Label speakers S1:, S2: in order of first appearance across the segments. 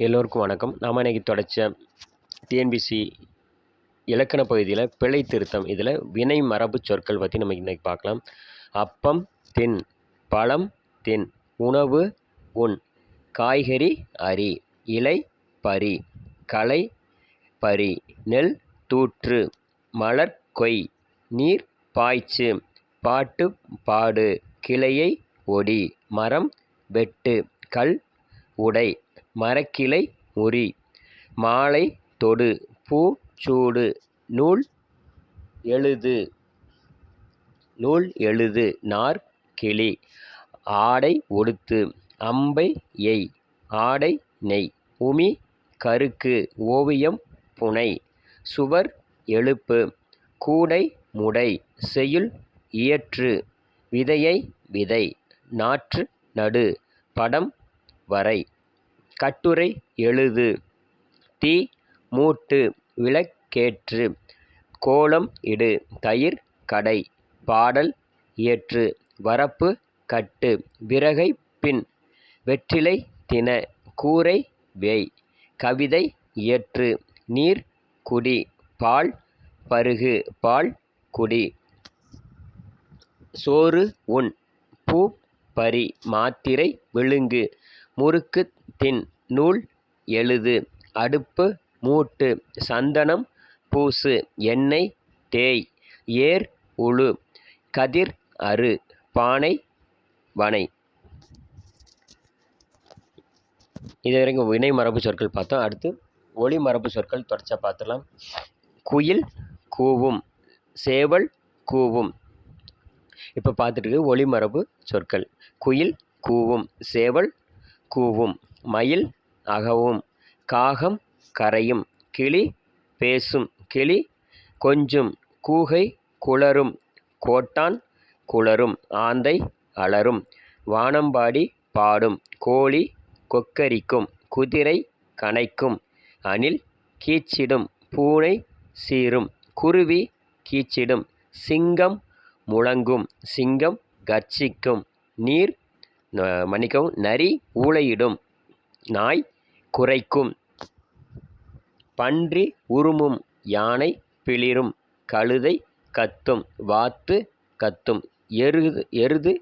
S1: எல்லோருக்கும் வணக்கம். நாம் இன்னைக்கு தொடச்ச டிஎன்பிசி இலக்கண பகுதியில் பிழை திருத்தம் இதில் வினை மரபு சொற்கள் பற்றி நம்ம இன்றைக்கி பார்க்கலாம். அப்பம் தின் பழம் தின் உணவு உண் காய்கறி அரி இலை பரி களை பரி நெல் தூற்று மலர் கொய் நீர் பாய்ச்சு பாட்டு பாடு கிளையை ஒடி மரம் வெட்டு கல் உடை மரக்கிளை முறி. மாலை தொடு. பூ சூடு. நூல் எழுது. நூல் எழுது. நார் கிளி. ஆடை உடுத்து. அம்பை எய். ஆடை நெய். உமி கருக்கு. ஓவியம் புனை. சுவர் எழுப்பு. கூடை முடை. செய்யுள் இயற்று. விதையை விதை. நாற்று நடு. படம் வரை. கட்டுரை எழுது. தீ மூட்டு விளக்கேற்று. கோலம் இடு. தயிர் கடை. பாடல் இயற்று. வரப்பு கட்டு. விறகை பின். வெற்றிலை தின. கூரை வேய். கவிதை இயற்று. நீர் குடி. பால் பருகு. பால் குடி. சோறு உண். பூ பறி மாத்திரை விழுங்கு. முறுக்கு தின் நூல் எழுது. அடுப்பு மூட்டு. சந்தனம் பூசு. எண்ணெய் தேய். ஏர் உழு. கதிர் அறு. பானை வனை. இது வரைக்கும் வினை மரபு சொற்கள் பார்த்தோம். அடுத்து ஒளி மரபு சொற்கள் தொடர்ச்சியாக பார்த்துடலாம். குயில் கூவும். சேவல் கூவும். இப்போ பார்த்துட்டு ஒளி மரபு சொற்கள். குயில் கூவும். சேவல் கூவும். மயில் அகவும் காகம் கரையும். கிளி பேசும். கிளி கொஞ்சும். கூகை குளரும். கோட்டான் குளரும். ஆந்தை அலரும். வானம்பாடி பாடும். கோழி கொக்கரிக்கும். குதிரை கனைக்கும் அணில் கீச்சிடும். பூனை சீரும். குருவி கீச்சிடும். சிங்கம் முழங்கும். சிங்கம் கர்ச்சிக்கும். நீர் மன்னிக்கவும் நரி ஊளையிடும். நாய் குரைக்கும். பன்றி உருமும் யானை பிளிரும் கழுதை கத்தும் வாத்து கத்தும் எருது எருது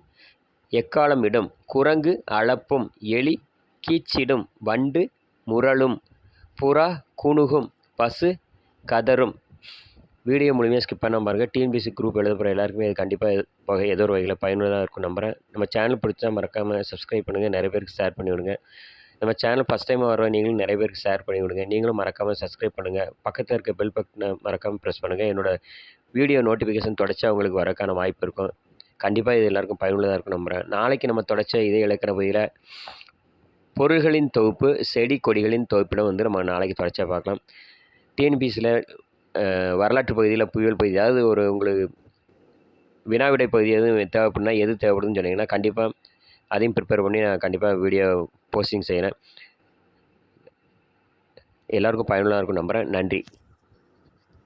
S1: எக்காளமிடும் குரங்கு அளப்பும் எலி கீச்சிடும் வண்டு முரளும் புறா குணுகும் பசு கதறும் வீடியோ மூலியமாக ஸ்கிப் பண்ணாம பாருங்கள் டிஎன்பிசி குரூப் எழுத போகிற எல்லாருக்குமே இது கண்டிப்பாக வகை ஏதோ ஒரு வகையில் பயனுள்ளதாக இருக்கும் நம்புகிறேன் நம்ம சேனல் பிடிச்சா மறக்காமல் சப்ஸ்கிரைப் பண்ணுங்கள் நிறைய பேருக்கு ஷேர் பண்ணி விடுங்க நம்ம சேனல் ஃபஸ்ட் டைம் வர நீங்களும் நிறைய பேருக்கு ஷேர் பண்ணி விடுங்க நீங்களும் மறக்காமல் சப்ஸ்கிரைப் பண்ணுங்கள் பக்கத்தில் இருக்க பெல் பட்டனை மறக்காமல் ப்ரெஸ் பண்ணுங்கள் என்னோட வீடியோ நோட்டிஃபிகேஷன் தொடச்சா உங்களுக்கு வரக்கான வாய்ப்பு இருக்கும். கண்டிப்பாக இது எல்லாருக்கும் பயனுள்ளதாக இருக்கும் நம்புகிறேன் நாளைக்கு நம்ம தொடச்ச இதே இலக்கண பகுதியில் பொருள்களின் தொகுப்பு செடி கொடிகளின் தொகுப்பிடம் வந்து நம்ம நாளைக்கு தொடர்ச்சியாக பார்க்கலாம். டிஎன்பிசியில் வரலாற்று பகுதியில் புயல் பகுதி அதாவது ஒரு உங்களுக்கு வினாவிடை பகுதி எதுவும் தேவைப்படுனா எது தேவைப்படுதுன்னு சொன்னீங்கன்னா கண்டிப்பாக அதையும் ப்ரிப்பேர் பண்ணி நான் கண்டிப்பாக வீடியோ போஸ்டிங் செய்கிறேன். எல்லாருக்கும் பயனுள்ளதாக இருக்கும் நம்புகிறேன் நன்றி.